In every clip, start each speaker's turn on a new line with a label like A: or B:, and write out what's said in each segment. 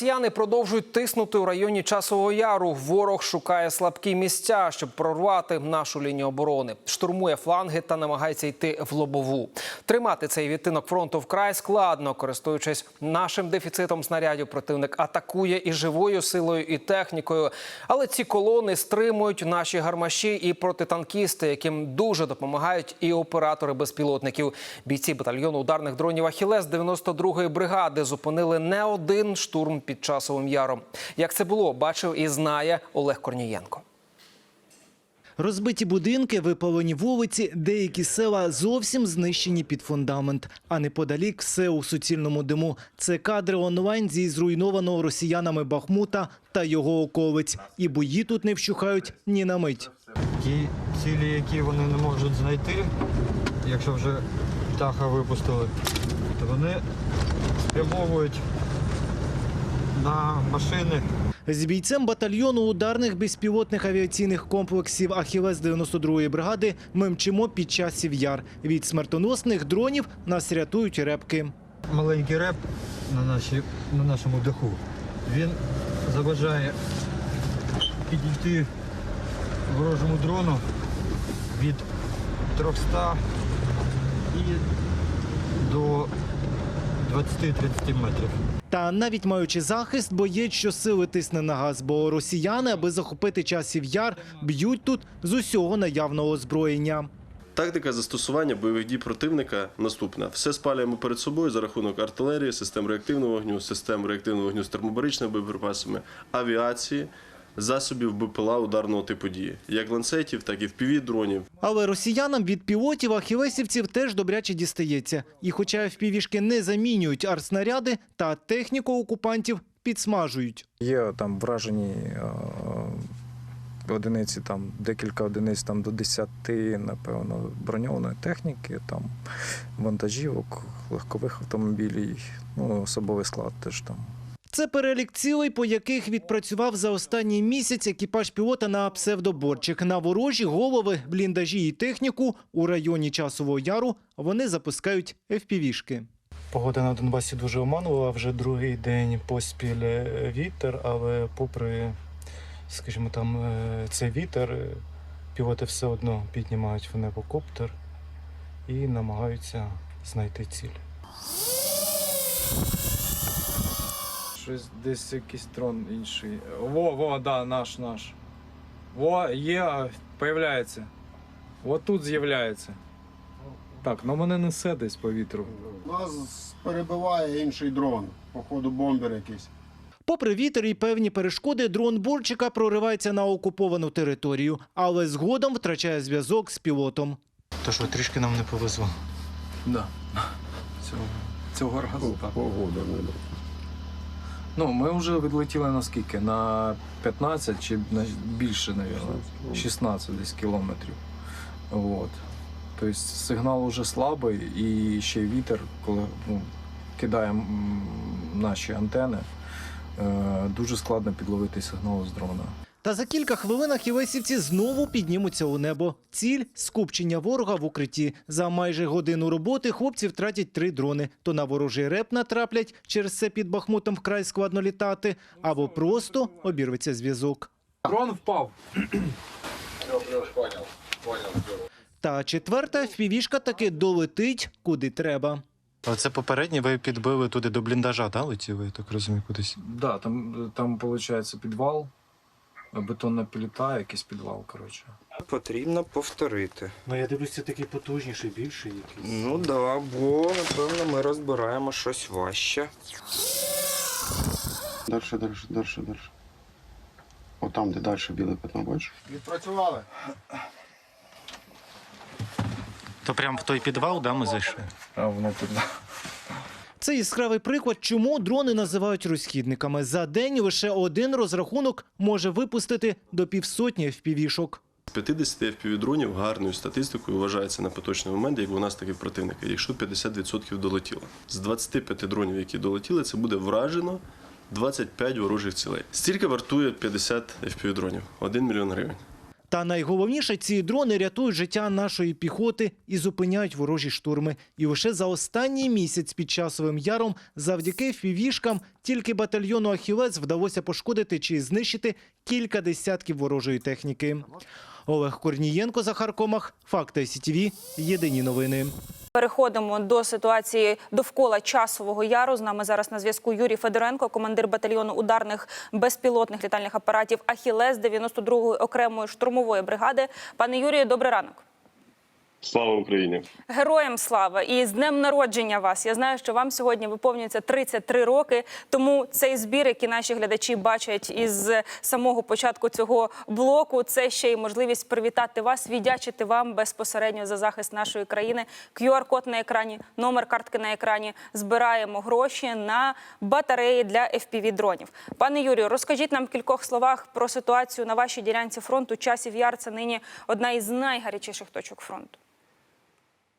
A: Росіяни продовжують тиснути у районі часового яру. Ворог шукає слабкі місця, щоб прорвати нашу лінію оборони. Штурмує фланги та намагається йти в лобову. Тримати цей відтинок фронту вкрай складно, користуючись нашим дефіцитом снарядів. Противник атакує і живою силою, і технікою. Але ці колони стримують наші гармаші і протитанкісти, яким дуже допомагають і оператори безпілотників. Бійці батальйону ударних дронів Ахілес 92-ї бригади зупинили не один штурм під часовим яром. Як це було, бачив і знає Олег Корнієнко.
B: Розбиті будинки, випалені вулиці, деякі села зовсім знищені під фундамент. А неподалік все у суцільному диму. Це кадри онлайн зі зруйнованого росіянами Бахмута та його околиць. І бої тут не вщухають ні на мить.
C: Ті цілі, які вони не можуть знайти, якщо вже птаха випустили, то вони спрямовують на машини.
B: З бійцем батальйону ударних безпілотних авіаційних комплексів Ахілес 92-ї бригади ми мчимо під часів яр. Від смертоносних дронів нас рятують репки.
C: Маленький реп на, нашій, на нашому даху. Він заважає підійти ворожому дрону від 300 і до 20-30 метрів.
B: Та навіть маючи захист, боєць щосили тисне на газ, бо росіяни, аби захопити часів яр, б'ють тут з усього наявного озброєння.
D: Тактика застосування бойових дій противника наступна: все спалюємо перед собою за рахунок артилерії, систем реактивного вогню, систем реактивного вогню з термобаричними боєприпасами, авіації, засобів БПЛА ударного типу дії, як ланцетів, так і впівдронів.
B: Але росіянам від пілотів ахілесівців теж добряче дістається. І хоча впівішки не замінюють артснаряди, та техніку окупантів підсмажують.
E: Є там вражені е, одиниці, там декілька одиниць там до 10, напевно, броньованої техніки, там вантажівок, легкових автомобілів, ну, особовий склад теж там.
B: Це перелік цілей, по яких відпрацював за останній місяць екіпаж пілота на псевдоборчик. На ворожі голови, бліндажі і техніку у районі часового яру вони запускають FPV-шки.
F: Погода на Донбасі дуже оманлива. Вже другий день поспіль е, вітер, але попри, скажімо, там е, цей вітер, е, пілоти все одно піднімають в небо коптер і намагаються знайти ціль.
E: Щось десь якийсь трон інший. Во, во, да, наш, наш. Во, є, появляється. От тут з'являється. Так, ну мене несе десь по вітру.
G: Нас перебиває інший дрон, походу бомбер якийсь.
B: Попри вітер і певні перешкоди, дрон Борчика проривається на окуповану територію, але згодом втрачає зв'язок з пілотом.
F: То що трішки нам не повезло.
E: Да. Цього, цього разу так.
G: Погода не
E: Ну, ми вже відлетіли на скільки? На 15 чи на більше, мабуть. 16 десь кілометрів. От. Тобто сигнал вже слабий і ще вітер, коли ну, кидає наші антени, е, дуже складно підловити сигнал з дрона.
B: Та за кілька хвилин ахілесівці знову піднімуться у небо. Ціль скупчення ворога в укритті. За майже годину роботи хлопці втратять три дрони. То на ворожий реп натраплять, через це під Бахмутом вкрай складно літати, або просто обірветься зв'язок.
E: Дрон впав.
B: Та четверта впівішка таки долетить куди треба.
F: А це попередній ви підбили туди до бліндажа, так, летіли, я так розумію, кудись.
E: Да, там, там виходить підвал, бетонна плита, якийсь підвал, коротше.
H: Потрібно повторити.
F: Ну я дивлюся, такий потужніший, більший якийсь.
H: Ну да, бо напевно ми розбираємо щось важче.
G: Дальше, дальше, дальше, дальше. Отам, де далі біле пятно, бачиш? Відпрацювали.
F: То прямо в той підвал, да, ми зайшли.
E: А воно туди.
B: Це яскравий приклад, чому дрони називають розхідниками. За день лише один розрахунок може випустити до півсотні впівішок.
D: З 50 FPV-дронів гарною статистикою вважається на поточний момент, як у нас, так і противника, якщо 50% долетіло. З 25 дронів, які долетіли, це буде вражено 25 ворожих цілей. Стільки вартує 50 FPV-дронів? 1 мільйон гривень.
B: Та найголовніше, ці дрони рятують життя нашої піхоти і зупиняють ворожі штурми. І лише за останній місяць під часовим яром, завдяки фівішкам, тільки батальйону Ахілець вдалося пошкодити чи знищити кілька десятків ворожої техніки. Олег Корнієнко, Захар Комах, Факти СІТВ, Єдині новини.
I: Переходимо до ситуації довкола часового яру. З нами зараз на зв'язку Юрій Федоренко, командир батальйону ударних безпілотних літальних апаратів Ахілес 92-ї окремої штурмової бригади. Пане Юрію, добрий ранок.
D: Слава Україні!
I: Героям слава і з днем народження вас. Я знаю, що вам сьогодні виповнюється 33 роки. Тому цей збір, який наші глядачі бачать із самого початку цього блоку, це ще й можливість привітати вас, віддячити вам безпосередньо за захист нашої країни. QR-код на екрані, номер картки на екрані. Збираємо гроші на батареї для fpv дронів. Пане Юрію, розкажіть нам в кількох словах про ситуацію на вашій ділянці фронту. Часів яр це нині одна із найгарячіших точок фронту.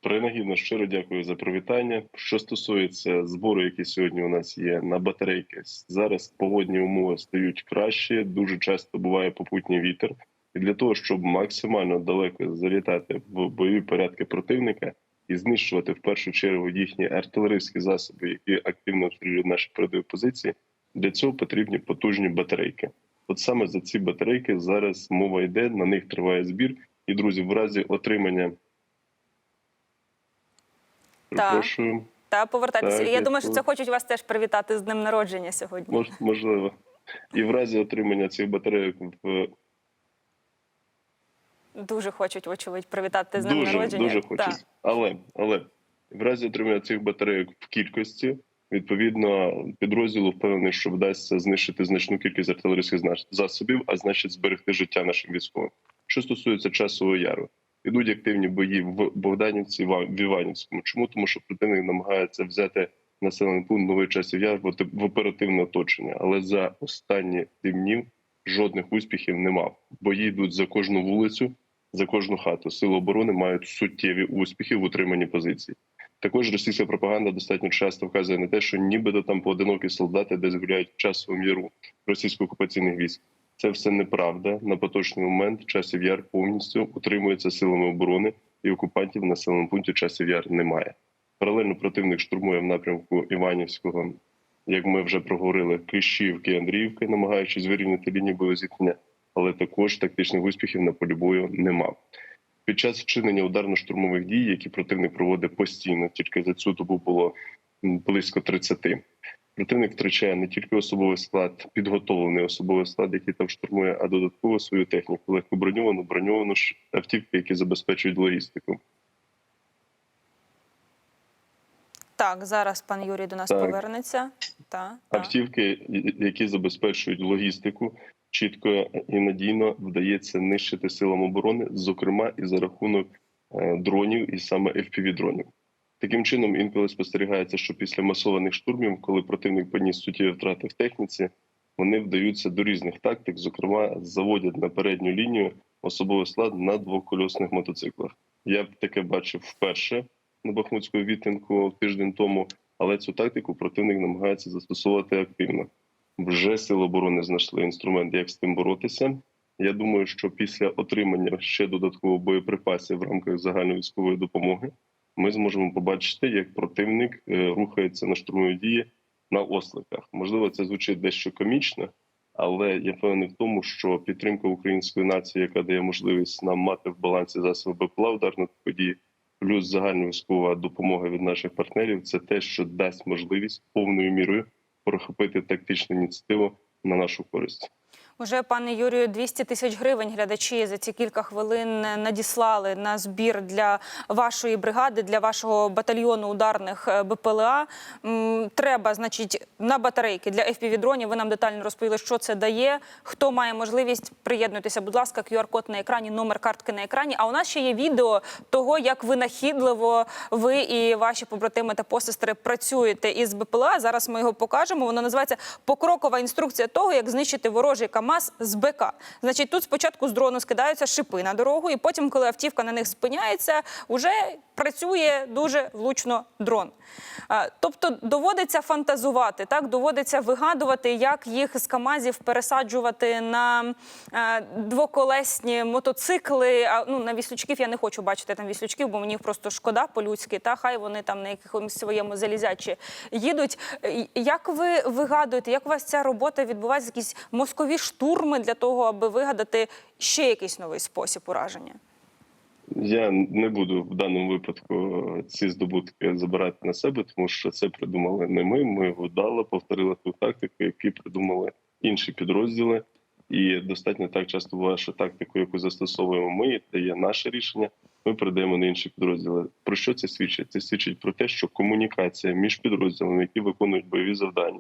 D: Принагідно щиро дякую за привітання. Що стосується збору, який сьогодні у нас є на батарейки, зараз погодні умови стають краще. Дуже часто буває попутній вітер, і для того, щоб максимально далеко залітати в бойові порядки противника і знищувати в першу чергу їхні артилерійські засоби, які активно обстрілюють наші передові позиції. Для цього потрібні потужні батарейки. От саме за ці батарейки зараз мова йде. На них триває збір. І друзі, в разі отримання
I: Та повертайтеся.
D: Так,
I: Я думаю, що це хочуть вас теж привітати з днем народження сьогодні.
D: Мож, можливо. І в разі отримання цих батарейок в
I: Дуже хочуть, вочевидь, привітати з днем
D: дуже,
I: народження.
D: дуже
I: Та.
D: хочеться. Але, але в разі отримання цих батарейок в кількості, відповідно, підрозділу впевнений, що вдасться знищити значну кількість артилерійських засобів, а значить зберегти життя нашим військовим. Що стосується часового яру, ідуть активні бої в Богданівці, в Іванівському. Чому? Тому що противник намагається взяти населений пункт новий часів яр в оперативне оточення. Але за останні сім днів жодних успіхів не мав. Бої йдуть за кожну вулицю, за кожну хату. Сили оборони мають суттєві успіхи в утриманні позицій. Також російська пропаганда достатньо часто вказує на те, що нібито там поодинокі солдати десь гуляють в часовому яру російсько-окупаційних військ. Це все неправда. На поточний момент часів яр повністю утримується силами оборони, і окупантів в населеному пункті часів яр немає. Паралельно противник штурмує в напрямку Іванівського, як ми вже проговорили, Кліщівки, Андріївки, намагаючись вирівняти лінію боєзіткнення, але також тактичних успіхів на полі бою не мав. Під час вчинення ударно-штурмових дій, які противник проводить постійно, тільки за цю добу було близько 30, Противник втрачає не тільки особовий склад, підготовлений особовий склад, який там штурмує, а додатково свою техніку, легко броньовану, броньовану ж автівки, які забезпечують логістику.
I: Так, зараз пан Юрій до нас
D: Так.
I: повернеться. Та, та.
D: Автівки, які забезпечують логістику, чітко і надійно вдається нищити силам оборони, зокрема і за рахунок е, дронів, і саме fpv дронів. Таким чином, інколи спостерігається, що після масованих штурмів, коли противник поніс суттєві втрати в техніці, вони вдаються до різних тактик, зокрема, заводять на передню лінію особовий склад на двокольосних мотоциклах. Я б таке бачив вперше на Бахмутському відтинку тиждень тому, але цю тактику противник намагається застосовувати активно. Вже сили оборони знайшли інструмент, як з тим боротися. Я думаю, що після отримання ще додаткових боєприпасів в рамках загальної військової допомоги ми зможемо побачити, як противник е, рухається на штурмові дії на осликах. Можливо, це звучить дещо комічно, але я певний в тому, що підтримка української нації, яка дає можливість нам мати в балансі засоби БПЛА ударної події, плюс загальна військова допомога від наших партнерів, це те, що дасть можливість повною мірою прохопити тактичну ініціативу на нашу користь.
I: Уже пане Юрію, 200 тисяч гривень глядачі за ці кілька хвилин надіслали на збір для вашої бригади, для вашого батальйону ударних е, БПЛА. Треба, значить, на батарейки для FPV-дронів. Ви нам детально розповіли, що це дає. Хто має можливість приєднуйтеся, будь ласка, QR-код на екрані, номер картки на екрані. А у нас ще є відео того, як винахідливо ви і ваші побратими та посестри працюєте із БПЛА. Зараз ми його покажемо. Воно називається покрокова інструкція того, як знищити ворожий КАМАЗ з БК. Значить, тут спочатку з дрону скидаються шипи на дорогу, і потім, коли автівка на них спиняється, уже працює дуже влучно дрон. Тобто доводиться фантазувати, так доводиться вигадувати, як їх з Камазів пересаджувати на двоколесні мотоцикли. Ну на віслючків я не хочу бачити там віслючків, бо мені їх просто шкода по-людськи. Та хай вони там на якомусь своєму залізячі їдуть. Як ви вигадуєте, як у вас ця робота відбувається? Якісь мозкові штурми для того, аби вигадати ще якийсь новий спосіб ураження?
D: Я не буду в даному випадку ці здобутки забирати на себе, тому що це придумали не ми. Ми вдало повторили ту тактику, яку придумали інші підрозділи. І достатньо так часто буває, що тактику, яку застосовуємо ми, це є наше рішення. Ми передаємо на інші підрозділи. Про що це свідчить? Це свідчить про те, що комунікація між підрозділами, які виконують бойові завдання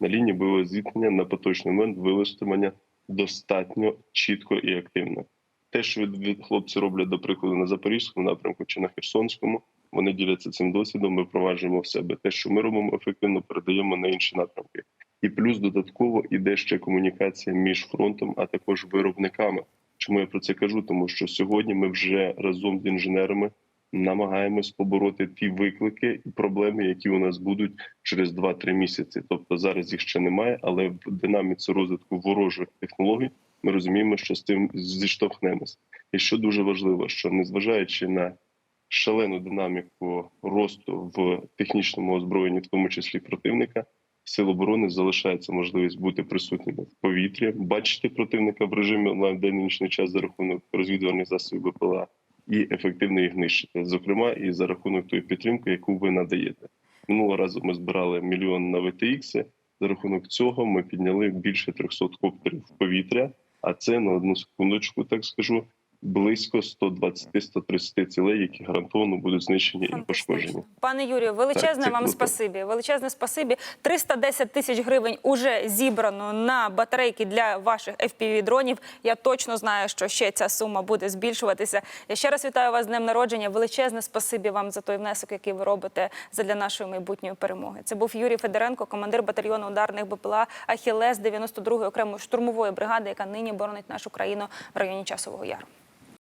D: на лінії бойового зіткнення на поточний момент вилаштування достатньо чітко і активно. Те, що від, від хлопці роблять, до прикладу, на запорізькому напрямку чи на Херсонському, вони діляться цим досвідом. Ми впроваджуємо в себе. Те, що ми робимо ефективно, передаємо на інші напрямки. І плюс додатково іде ще комунікація між фронтом, а також виробниками. Чому я про це кажу? Тому що сьогодні ми вже разом з інженерами намагаємось побороти ті виклики і проблеми, які у нас будуть через 2-3 місяці. Тобто зараз їх ще немає, але в динаміці розвитку ворожих технологій ми розуміємо, що з цим зіштовхнемось. І що дуже важливо, що незважаючи на шалену динаміку росту в технічному озброєнні, в тому числі противника, сил оборони залишається можливість бути присутніми в повітрі, бачити противника в режимі онлайн в час за рахунок розвідувальних засобів БПЛА і ефективно їх нищити, зокрема і за рахунок тої підтримки, яку ви надаєте. Минулого разу ми збирали мільйон на ВТХ. За рахунок цього ми підняли більше 300 коптерів в повітря. А це на одну секундочку, так скажу, близько 120-130 цілей, які гарантовано будуть знищені і пошкоджені.
I: Пане Юрію, величезне
D: Так,
I: вам
D: круто.
I: спасибі. Величезне спасибі. 310 тисяч гривень уже зібрано на батарейки для ваших FPV-дронів. Я точно знаю, що ще ця сума буде збільшуватися. Я ще раз вітаю вас з днем народження. Величезне спасибі вам за той внесок, який ви робите задля нашої майбутньої перемоги. Це був Юрій Федоренко, командир батальйону ударних БПЛА Ахілес 92-ї окремої штурмової бригади, яка нині боронить нашу країну в районі Часового Яру.